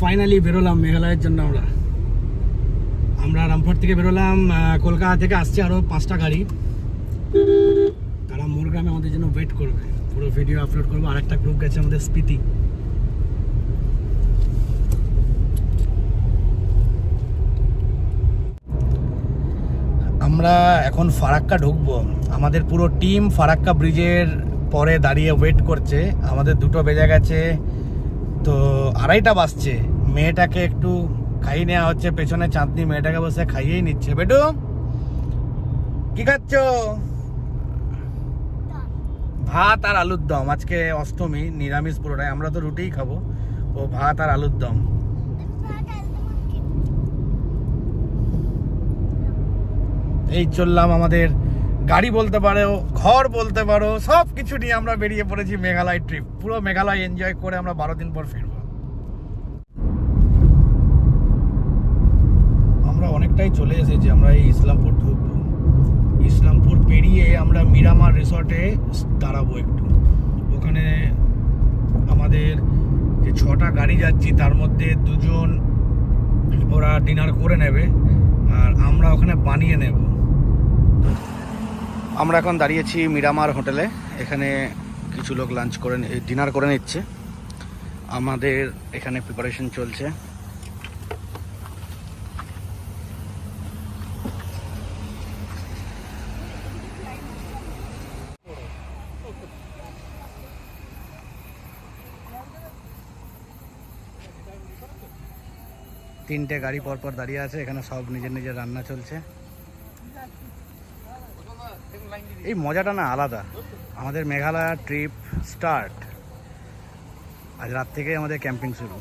Finally বেরোলাম মেঘালয়ের জন্য আমরা। আমরা রামপুর থেকে বেরোলাম কলকাতা থেকে আসছে আরও পাঁচটা গাড়ি। তারা মোরগ্রামে আমাদের জন্য ওয়েট করবে। পুরো ভিডিও আপলোড করব। আর একটা গ্রুপ গেছে আমাদের স্পিতি। আমরা এখন ফারাক্কা ঢুকবো। আমাদের পুরো টিম ফারাক্কা ব্রিজের পরে দাঁড়িয়ে ওয়েট করছে। আমাদের দুটো বেজে গেছে তো আড়াইটা বাজছে। মেয়েটাকে একটু খাইয়ে নেওয়া হচ্ছে, পেছনে চাঁদনি মেয়েটাকে বসে খাইয়েই নিচ্ছে। বেটু, কি খাচ্ছ? ভাত আর আলুর দম। আজকে অষ্টমী, নিরামিষ পুরোটাই। আমরা তো রুটিই খাব। ও ভাত আর আলুর দম। এই চললাম আমাদের গাড়ি বলতে পারো, ঘর বলতে পারো সব কিছু নিয়ে আমরা বেরিয়ে পড়েছি মেঘালয় ট্রিপ পুরো মেঘালয় এনজয় করে আমরা বারো দিন পর ফিরবো। আমরা অনেকটাই চলে এসেছি, আমরা এই ইসলামপুর ঢুকবো। ইসলামপুর পেরিয়ে আমরা মিরামার রিসর্টে দাঁড়াবো একটু। ওখানে আমাদের যে ছটা গাড়ি যাচ্ছি, তার মধ্যে দুজন ওরা ডিনার করে নেবে, আর আমরা ওখানে বানিয়ে নেব। আমরা এখন দাঁড়িয়েছি মিরামার হোটেলে। এখানে কিছু লোক লাঞ্চ করে ডিনার করে নিচ্ছে। আমাদের এখানে প্রিপারেশন চলছে। তিনটে গাড়ি পরপর দাঁড়িয়ে আছে। এখানে সব নিজের নিজের রান্না চলছে। এই মজাটা না আলাদা। আমাদের মেঘালয় ট্রিপ স্টার্ট আজ রাত থেকে আমাদের ক্যাম্পিং শুরু।